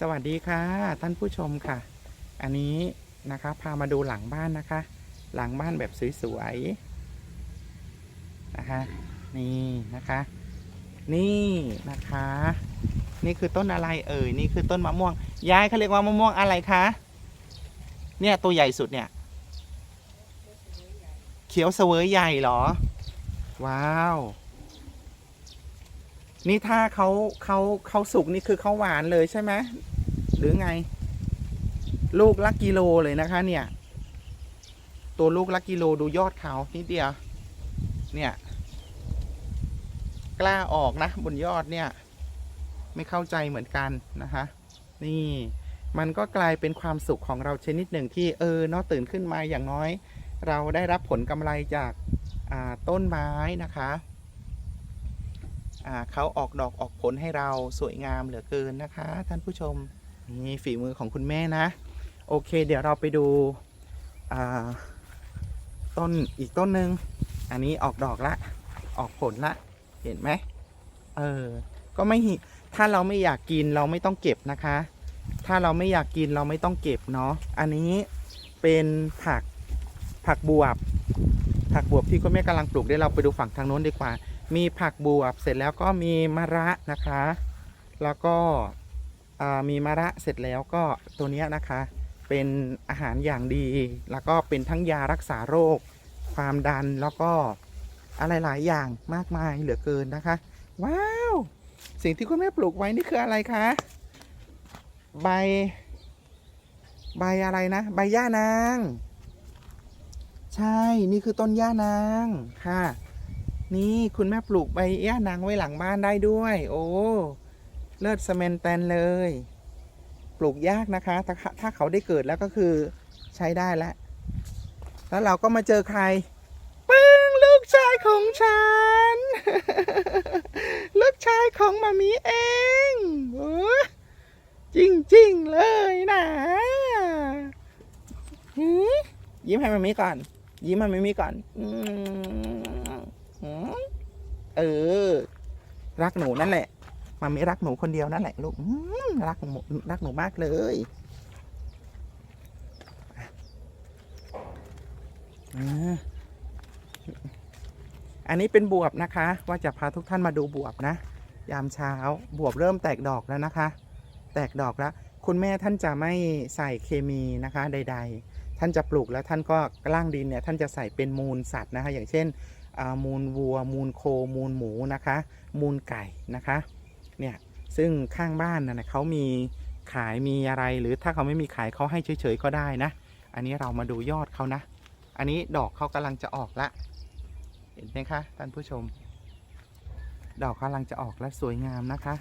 สวัสดีค่ะ ท่านผู้ชมค่ะ อันนี้นะคะพามาดูหลังบ้านนะคะ หลังบ้านแบบสวยๆนะคะนี่นะคะ นี่นะคะ นี่คือต้นอะไรเอ่ยนี่คือต้นมะม่วงยายเขาเรียกว่ามะม่วงอะไรคะเนี่ยตัวใหญ่สุดเนี่ย เขียวเสวยใหญ่เหรอ ว้าว นี่ถ้าเขาเขาเขาสุกนี่คือเขาหวานเลยใช่ไหมหรือไง ลูกละกิโลเลยนะคะ เนี่ย ตัวลูกละกิโลดูยอดเขานิดเดียว เนี่ย กล้าออกนะ บนยอดเนี่ย ไม่เข้าใจเหมือนกันนะคะ นี่มันก็กลายเป็นความสุขของเราชนิดหนึ่งที่เออเนาะตื่นขึ้นมาอย่างน้อย เราได้รับผลกำไรจากต้นไม้นะคะ เขาออกดอกออกผลให้เราสวยงามเหลือเกินนะคะ ท่านผู้ชมนี่ฝีมือของคุณแม่นะ โอเค เดี๋ยวเราไปดูต้นอีกต้นหนึ่งอันนี้ออกดอกละ ออกผลละ เห็นไหมเออ ก็ไม่ถ้าเราไม่อยากกินเราไม่ต้องเก็บนะคะ ถ้าเราไม่อยากกินเราไม่ต้องเก็บเนาะอันนี้เป็นผักผักบวบผักบวบที่คุณแม่กำลังปลูกได้เราไปดูฝั่งทางโน้นดีกว่า มีผักบวบเสร็จแล้วก็มีมะระนะคะ แล้วก็มีมะระเสร็จแล้วก็ตัวนี้นะคะ เป็นอาหารอย่างดี แล้วก็เป็นทั้งยารักษาโรค ความดันแล้วก็อะไรหลายอย่างมากมายเหลือเกินนะคะ ว้าว สิ่งที่คุณแม่ปลูกไว้นี่คืออะไรคะ ใบ ใบอะไรนะ ใบย่านาง ใช่นี่คือต้นย่านางค่ะ นี่คุณแม่ปลูกใบย่านางไว้หลังบ้านได้ด้วย โอ้ เลิศสแมนแตนเลย ปลูกยากนะคะ ถ้าถ้าเขาได้เกิดแล้วก็คือใช้ได้แล้ว แล้วเราก็มาเจอใครปึ้งลูกชายของฉัน ลูกชายของมามีเองโอ้จริงๆเลยนะยิ้มให้มามีก่อน ยิ้มให้มามีก่อน อืม เออ รักหนูนั่นแหละมามีรักหนูคนเดียวนั่นแหละลูกรักหนูรักหนูมากเลยอันนี้เป็นบวบนะคะ ว่าจะพาทุกท่านมาดูบวบนะ ยามเช้าบวบเริ่มแตกดอกแล้วนะคะ แตกดอกแล้ว คุณแม่ท่านจะไม่ใส่เคมีนะคะ ใด ๆ ท่านจะปลูกแล้วท่านก็ล่างดินเนี่ย ท่านจะใส่เป็นมูลสัตว์นะคะ อย่างเช่น มูลวัว มูลโค มูลหมูนะคะ มูลไก่นะคะเนี่ยซึ่งข้างบ้านนะนะเขามีขายมีอะไรหรือถ้าเขาไม่มีขายเขาให้เฉยๆก็ได้นะ อันนี้เรามาดูยอดเขานะ อันนี้ดอกเขากำลังจะออกละเห็นไหมคะท่านผู้ชม ดอกกำลังจะออกและสวยงามนะคะ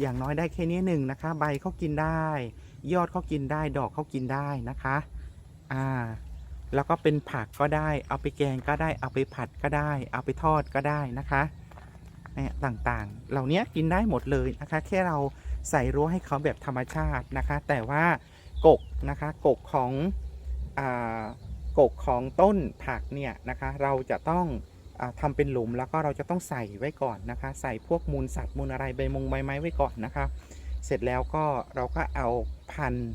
อย่างน้อยได้แค่นี้หนึ่งนะคะ ใบเขากินได้ ยอดเขากินได้ ดอกเขากินได้นะคะ อ่า แล้วก็เป็นผักก็ได้ เอาไปแกงก็ได้ เอาไปผัดก็ได้ เอาไปทอดก็ได้นะคะเนี่ยต่างๆ เหล่านี้กินได้หมดเลยนะคะ แค่เราใส่รั้วให้เขาแบบธรรมชาตินะคะ แต่ว่ากกนะคะกกของอกกของต้นผักเนี่ยนะคะ เราจะต้องอาทำเป็นหลุมแล้วก็เราจะต้องใส่ไว้ก่อนนะคะ ใส่พวกมูลสัตว์มูลอะไรใบมงใบไม้ไว้ก่อนนะคะ เสร็จแล้วก็เราก็เอาพันธุ์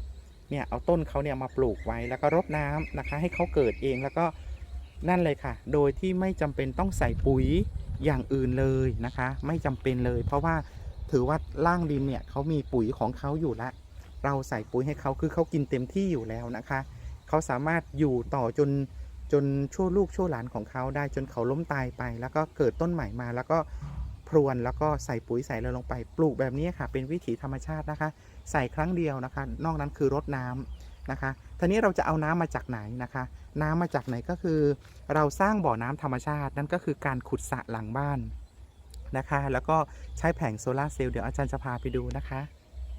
เนี่ยเอาต้นเขาเนี่ยมาปลูกไว้แล้วก็รดน้ำนะคะ ให้เขาเกิดเองแล้วก็นั่นเลยค่ะ โดยที่ไม่จำเป็นต้องใส่ปุ๋ยอย่างอื่นเลยนะคะ ไม่จำเป็นเลย เพราะว่าถือว่าล่างดินเนี่ยเขามีปุ๋ยของเขาอยู่ล้วเราใส่ปุ๋ยให้เขาคือเขากินเต็มที่อยู่แล้วนะคะ เขาสามารถอยู่ต่อจนจนชั่วลูกชั่วหลานของเขาได้จนเขาล้มตายไป แล้วก็เกิดต้นใหม่มา แล้วก็ พรวนแล้วก็ใส่ปุ๋ยใส่อะไรลงไป ปลูกแบบนี้ค่ะ เป็นวิถีธรรมชาตินะคะ ใส่ครั้งเดียวนะคะ นอกนั้นคือรดน้ำนะคะทีนี้เราจะเอาน้ำมาจากไหนนะคะ น้ำมาจากไหนก็คือ เราสร้างบ่อน้ำธรรมชาตินั่นก็คือการขุดสระหลังบ้านนะคะ แล้วก็ใช้แผงโซลาเซลล์เดี๋ยวอาจารย์จะพาไปดูนะคะ